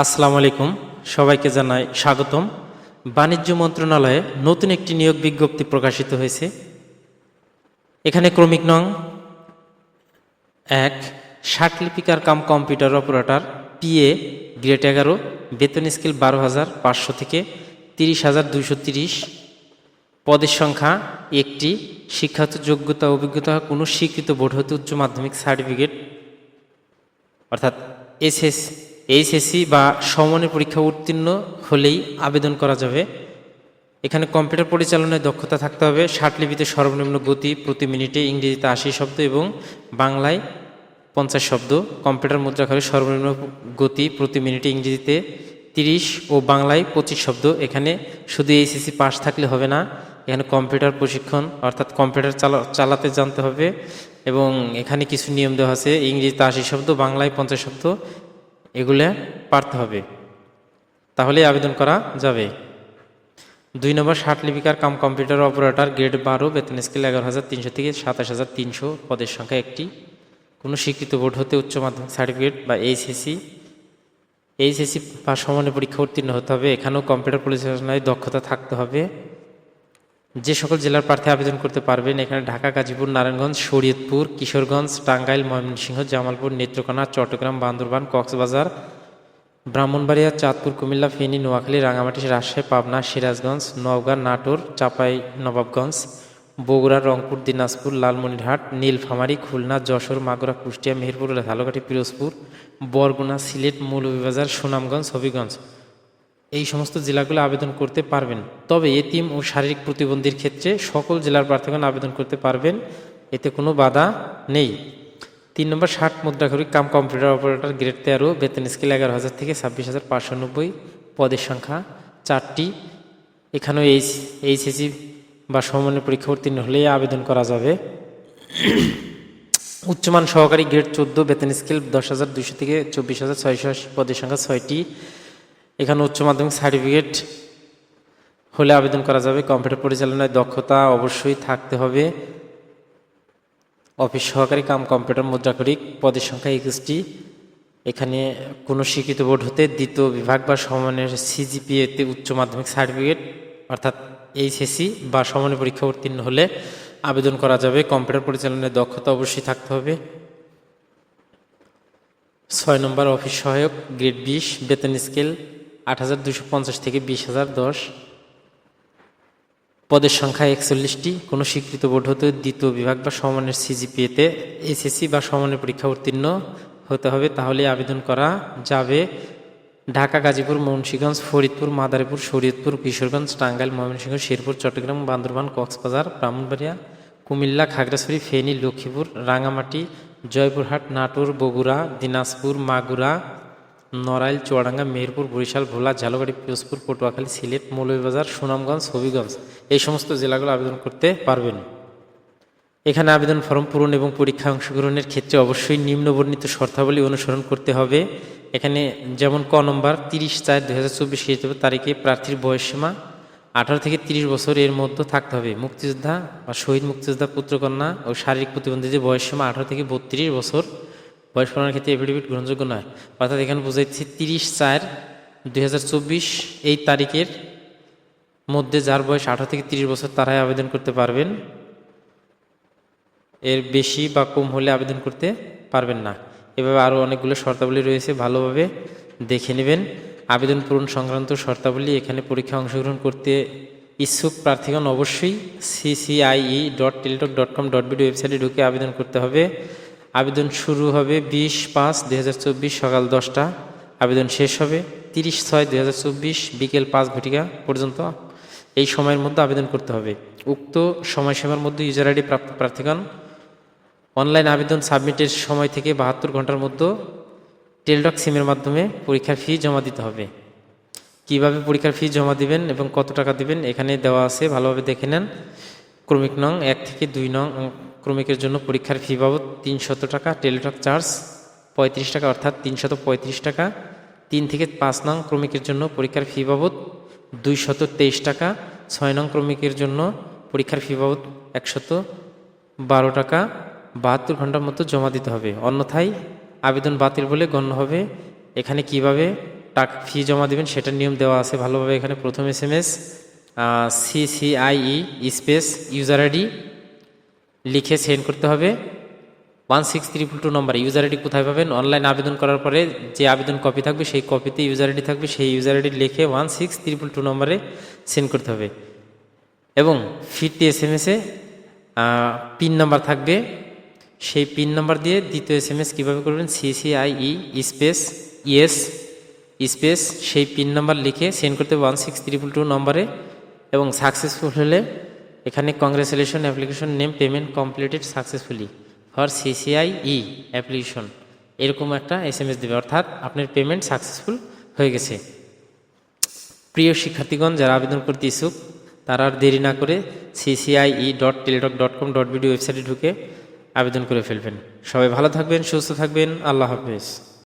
আসসালামু আলাইকুম। সবাইকে জানাই স্বাগতম। বাণিজ্য মন্ত্রণালয়ে নতুন একটি নিয়োগ বিজ্ঞপ্তি প্রকাশিত হয়েছে। এখানে ক্রমিক নং এক ষাট লিপিকার cum computer operator PA grade এগারো, বেতন স্কেল বারো হাজার পাঁচশো থেকে তিরিশ হাজার দুইশো তিরিশ। পদের সংখ্যা একটি, শিক্ষাগত যোগ্যতা, অভিজ্ঞতা, কোনো স্বীকৃত বোর্ড হতে উচ্চ মাধ্যমিক সার্টিফিকেট, অর্থাৎ এসএস এইচএসসি বা সমমানের পরীক্ষা উত্তীর্ণ হলেই আবেদন করা যাবে। এখানে কম্পিউটার পরিচালনায় দক্ষতা থাকতে হবে। লিপিতে সর্বনিম্ন গতি প্রতি মিনিটে ইংরেজিতে আশি শব্দ এবং বাংলায় পঞ্চাশ শব্দ। কম্পিউটার মুদ্রাক্ষরে সর্বনিম্ন গতি প্রতি মিনিটে ইংরেজিতে তিরিশ ও বাংলায় পঁচিশ শব্দ। এখানে শুধু এইচএসসি পাস থাকলে হবে না, এখানে কম্পিউটার প্রশিক্ষণ অর্থাৎ কম্পিউটার চালা, চালাতে জানতে হবে এবং এখানে কিছু নিয়ম দেওয়া আছে। ইংরেজিতে আশি শব্দ, বাংলায় পঞ্চাশ শব্দ। এগুলো পারতে হবে। তাহলে আবেদন করা যাবে। দুই নম্বর, ষাট লিপিকার কাম কম্পিউটার অপারেটর, গ্রেড বারো, বেতন স্কেল এগারো হাজার তিনশো থেকে সাতাশ হাজার তিনশো পদের সংখ্যা একটি। কোনো স্বীকৃত বোর্ড হতে উচ্চ মাধ্যমিক সার্টিফিকেট বা এইচএসসি এইচএসসি বা সমানের পরীক্ষা উত্তীর্ণ হতে হবে। এখানেও কম্পিউটার পরিচালনায় দক্ষতা থাকতে হবে। যে সকল জেলার প্রার্থী আবেদন করতে পারবেন, এখানে ঢাকা, গাজীপুর, নারায়ণগঞ্জ, শরীয়তপুর, কিশোরগঞ্জ, টাঙ্গাইল, ময়মনসিংহ, জামালপুর, নেত্রকোনা, চট্টগ্রাম, বান্দরবান, কক্সবাজার, ব্রাহ্মণবাড়িয়া, চাঁদপুর, কুমিল্লা, ফেনী, নোয়াখালী রাঙামাটি রাজশাহী, পাবনা, সিরাজগঞ্জ, নওগাঁ, নাটোর, চাপাই, নবাবগঞ্জ, বগুড়া, রংপুর, দিনাজপুর, লালমনিরহাট, নীলফামারী, খুলনা, যশোর, মাগুরা, কুষ্টিয়া, মেহেরপুর ঝালকাঠি পিরোজপুর, বরগুনা, সিলেট, মৌলভীবাজার, সুনামগঞ্জ, হবিগঞ্জ। এই সমস্ত জেলাগুলো আবেদন করতে পারবেন। তবে এতিম ও শারীরিক প্রতিবন্ধীর ক্ষেত্রে সকল জেলার প্রার্থীগণ আবেদন করতে পারবেন, এতে কোনো বাধা নেই। তিন নম্বর, ষাট মুদ্রাঘরিক কাম কম্পিউটার অপারেটর গ্রেড তেরো, বেতন স্কেল এগারো হাজার থেকে ছাব্বিশ হাজার পাঁচশো নব্বই, পদের সংখ্যা চারটি। এখানেও এইচ এইচএসি বা সমমানের পরীক্ষা উত্তীর্ণ হলেই আবেদন করা যাবে। উচ্চমান সহকারী গ্রেড চোদ্দ, বেতন স্কেল দশ হাজার দুশো থেকে চব্বিশ হাজার ছয়শো পদের সংখ্যা ছয়টি। এখানে উচ্চ মাধ্যমিক সার্টিফিকেট হলে আবেদন করা যাবে। কম্পিউটার পরিচালনায় দক্ষতা অবশ্যই থাকতে হবে। অফিস সহকারী কাম কম্পিউটার মুদ্রাকরিক পদের সংখ্যা একুশটি। এখানে কোনো স্বীকৃত বোর্ড হতে দ্বিতীয় বিভাগ বা সমানের সিজিপিএতে উচ্চ মাধ্যমিক সার্টিফিকেট অর্থাৎ এইচএসসি বা সমানের পরীক্ষা উত্তীর্ণ হলে আবেদন করা যাবে। কম্পিউটার পরিচালনায় দক্ষতা অবশ্যই থাকতে হবে। ছয় নম্বর অফিস সহায়ক, গ্রেড বিশ, বেতন স্কেল আট হাজার দুশো পঞ্চাশ থেকে বিশ হাজার দশ। পদের সংখ্যা একচল্লিশটি। কোনো স্বীকৃত বোর্ড হতে দ্বিতীয় বিভাগ বা সমানের সিজিপিএতে এসএসসি বা সমানের পরীক্ষা উত্তীর্ণ হতে হবে। তাহলে আবেদন করা যাবে ঢাকা, গাজীপুর, মুন্সীগঞ্জ, ফরিদপুর, মাদারীপুর, শরীয়তপুর, কিশোরগঞ্জ, টাঙ্গাইল, ময়মনসিংহ, শেরপুর, চট্টগ্রাম, বান্দরবান, কক্সবাজার, ব্রাহ্মণবাড়িয়া, কুমিল্লা, খাগড়াছড়ি, ফেনী, লক্ষ্মীপুর রাঙামাটি জয়পুরহাট, নাটোর, বগুড়া, দিনাজপুর, মাগুরা নড়াইল, চুয়াডাঙ্গা মেহেরপুর বরিশাল, ভোলা ঝালকাঠি পিরোজপুর, পটুয়াখালী, সিলেট, মৌলভীবাজার, সুনামগঞ্জ, হবিগঞ্জ এই সমস্ত জেলাগুলো আবেদন করতে পারবেন। এখানে আবেদন ফর্ম পূরণ এবং পরীক্ষা অংশগ্রহণের ক্ষেত্রে অবশ্যই নিম্নবর্ণিত শর্তাবলী অনুসরণ করতে হবে। এখানে যেমন ক নম্বর, তিরিশ চার দু হাজার চব্বিশ খ্রিস্টাব্দ তারিখে প্রার্থীর বয়সসীমা আঠারো থেকে তিরিশ বছর এর মধ্যে থাকতে হবে। মুক্তিযোদ্ধা বা শহীদ মুক্তিযোদ্ধা, পুত্রকন্যা ও শারীরিক প্রতিবন্ধীদের বয়সসীমা আঠারো থেকে বত্রিশ বছর বয়স প্রমাণের ক্ষেত্রে এফিডেভিট গ্রহণযোগ্য নয়। অর্থাৎ এখানে বোঝাচ্ছি তিরিশ চার দুই এই তারিখের মধ্যে যার বয়স আঠারো থেকে তিরিশ বছর তারাই আবেদন করতে পারবেন। এর বেশি বা কম হলে আবেদন করতে পারবেন না। এভাবে আরও অনেকগুলো শর্তাবলী রয়েছে, ভালোভাবে দেখে নেবেন। আবেদন পূরণ সংক্রান্ত শর্তাবলী এখানে পরীক্ষা অংশগ্রহণ করতে ইচ্ছুক প্রার্থীগণ অবশ্যই CCIE dot Teletalk dot com dot BD ওয়েবসাইটে ঢুকে আবেদন করতে হবে। আবেদন শুরু হবে বিশ পাঁচ দুই সকাল দশটা। আবেদন শেষ হবে তিরিশ ছয় দুই বিকেল পাঁচ ঘটিকা পর্যন্ত। এই সময়ের মধ্যে আবেদন করতে হবে। উক্ত সময়সীমার মধ্যে ইউজার আইডি প্রাপ্ত প্রার্থীগণ অনলাইন আবেদন সাবমিটের সময় থেকে বাহাত্তর ঘণ্টার মধ্যে টেলডক সিমের মাধ্যমে পরীক্ষার ফি জমা দিতে হবে। কীভাবে পরীক্ষার ফি জমা দিবেন এবং কত টাকা দিবেন এখানে দেওয়া আছে, ভালোভাবে দেখে নেন। ক্রমিক নং এক থেকে দুই নং ক্রমিকের জন্য পরীক্ষার ফি বাবদ তিনশত টাকা টেলিটক চার্জ পঁয়ত্রিশ টাকা, অর্থাৎ তিনশত পঁয়ত্রিশ টাকা। তিন থেকে পাঁচ নং ক্রমিকের জন্য পরীক্ষার ফি বাবদ দুইশত তেইশ টাকা, ছয় নং ক্রমিকের জন্য পরীক্ষার ফি বাবদ একশত বারো টাকা। বাহাত্তর ঘণ্টার মতো জমা দিতে হবে। অন্যথায় আবেদন বাতিল বলে গণ্য হবে। এখানে কীভাবে টাকা ফি জমা দেবেন সেটার নিয়ম দেওয়া আছে ভালোভাবে এখানে প্রথম S M S CCIE space user ID লিখে সেন্ড করতে হবে। ওয়ান সিক্স ত্রিপুল টু নম্বরে ইউজার আইডি কোথায় পাবেন? অনলাইন আবেদন করার পরে যে আবেদন কপি থাকবে, সেই কপিতে ইউজার আইডি থাকবে, সেই ইউজার আইডি লিখে ওয়ান সিক্স ত্রিপুল টু নম্বরে সেন্ড করতে হবে। এবং ফিরতি এস এম এসে পিন নাম্বার থাকবে। সেই পিন নাম্বার দিয়ে দ্বিতীয় এস এম এস কীভাবে করবেন সিসিআইই স্পেস ইএস স্পেস সেই পিন নাম্বার লিখে সেন্ড করতে হবে ওয়ান সিক্স ত্রিপুল টু নম্বরে এবং সাকসেসফুল হলে এখানে congratulation application name payment completed successfully for CCI E application এরকম একটা এস এম এস দেবে, অর্থাৎ আপনার পেমেন্ট সাকসেসফুল হয়ে গেছে। প্রিয় শিক্ষার্থীগণ, যারা আবেদন করতে ইচ্ছুক, তারা আর দেরি না করে CCI E dot Teletalk dot com dot BD ওয়েবসাইটে ঢুকে আবেদন করে ফেলবেন। সবাই ভালো থাকবেন, সুস্থ থাকবেন, আল্লাহ হাফেজ।